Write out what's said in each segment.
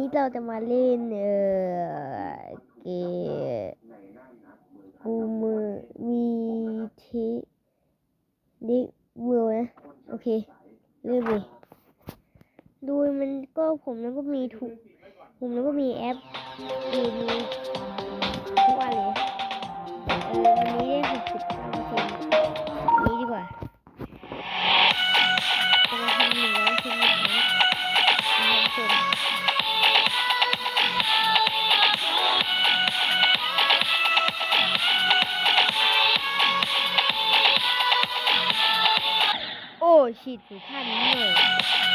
นี้เราจะมาเล่นเออเกมกูมือมีเทดิเวิลนะ โอเค เริ่มเลยดูมันก็ผมแล้วก็มีทุกผมแล้วก็มีแอปมีมีทุกวันเลยเออวันนี้ได้หกสิบเก้าเปอร์เซ็นต์ ฉีดถึงขั้นนี้เลย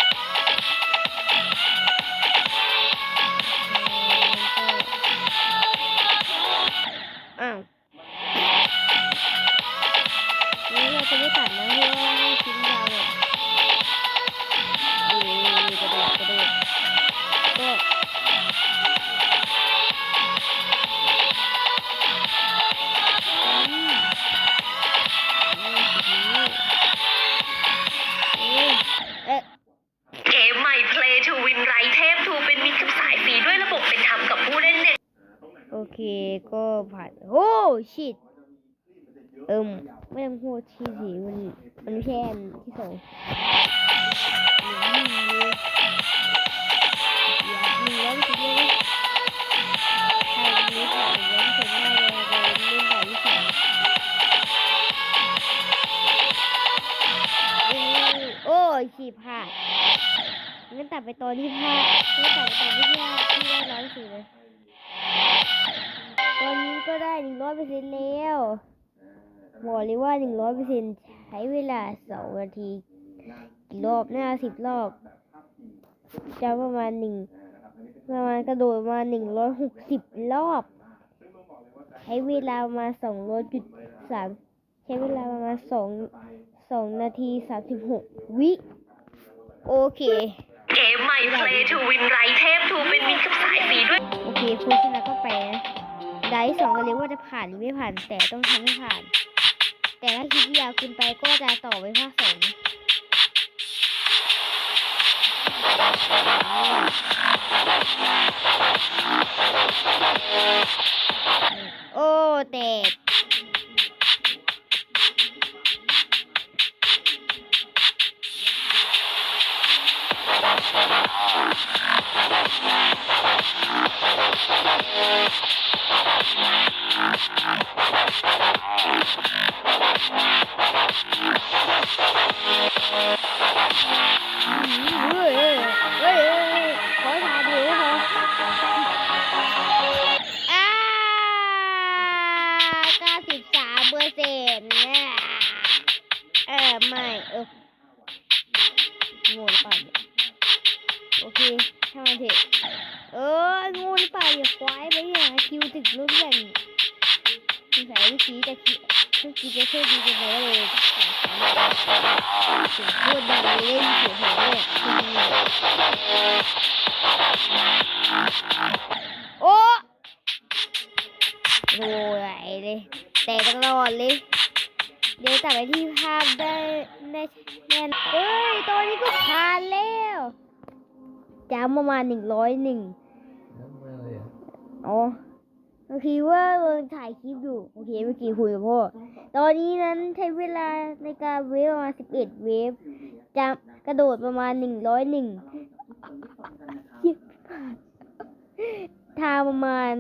โอเคก็ผ่านโอ้ชิดเอิมไม่ต้องพูดที่สีมันมันไม่ใช่นที่สองอืมอยากมีร้อนสุดเลยใครมีผ่านร้อนสุดมากเลยเลยเล่นแบบที่สองอืมโอ้ยฉีดพลาดงั้นตัดไปตอนที่พลาดงั้นตัดไปตอนที่พลาที่ได้ร้อยสุดเลย ตอนนี้ก็ได้หนึ่งร้อยเปอร์เซ็นต์แล้วบอกเลยว่าหนึ่งร้อยเปอร์เซ็นต์ใช้เวลาสองนาที กี่รอบหน้าสิบรอบจะประมาณหนึ่งประมาณกระโดดมาหนึ่งร้อยหกสิบรอบ ใช้เวลามาสองร้อยจุดสามใช้เวลาประมาณสองสองนาทีสามสิบหกวิโอเคเกมใหม่ Play to Win ไร้เทพทูเป็นมิตรกับสายฟรีด้วย โอเคโฆษณาก็ไปนะ ได้สองก็เลยว่าจะผ่านหรือไม่ผ่าน แต่ต้องทำให้ผ่าน แต่ถ้าคลิปยาวเกินไปก็จะต่อไปภาคสองโอ้เฮ้ยเฮ้ยเฮ้ยเฮ้ยขอถ่ายดู ง่หรือเปล่าโอเคช่างมันเถอะเออง่หรือเปล่าอย่าควายไปเนี่ยคิวถึงรุ่นอย่าง สงสัยเมื่อกี้จะคิดเมื่อกี้จะโชคดีจังเลยเลยเสียงพูดดังเล่นเสียงหัวเลยโอ้โอ้ยเลยแต่ตลอดเลยเดี๋ยวตัดไปที่ภาพได้ได้แน่นเอ้ยตอนนี้ก็ผ่านแล้วจำประมาณหนึ่งร้อยหนึ่งอะอ๋ อโอเคว่าเราถ่ายคลิปอยู่โอเคเมื่อกี้คุยกับพ่อตอนนี้นั้นใช้เวลาในการเวฟประมาณสิบเอ็ดเวฟจะกระโดดประมาณหนึ่งร้อยหนึ่งทาประมาณ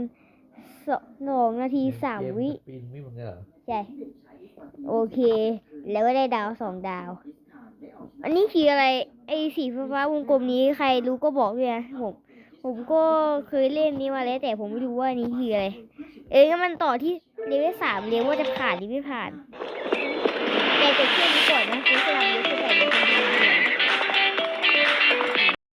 สสองนาทีสามวิเกปีนไม่เหมือนกันเหรอใช่โอเค แล้วก็ได้ดาวสองดาว อันนี้คืออะไรไอ้สีฟ้าฟ้าๆวงกลมนี้ใครรู้ก็บอกด้วยนะผม ผมก็เคยเล่นนี้มาแล้วแต่ผมไม่รู้ว่านี้คืออะไร เอ้ยงั้นมันต่อที่เลเวลสามเลเว่าจะผ่านหรือไม่ผ่าน แต่จบแค่นี้ก่อนนะคือสลับเยอะเกิ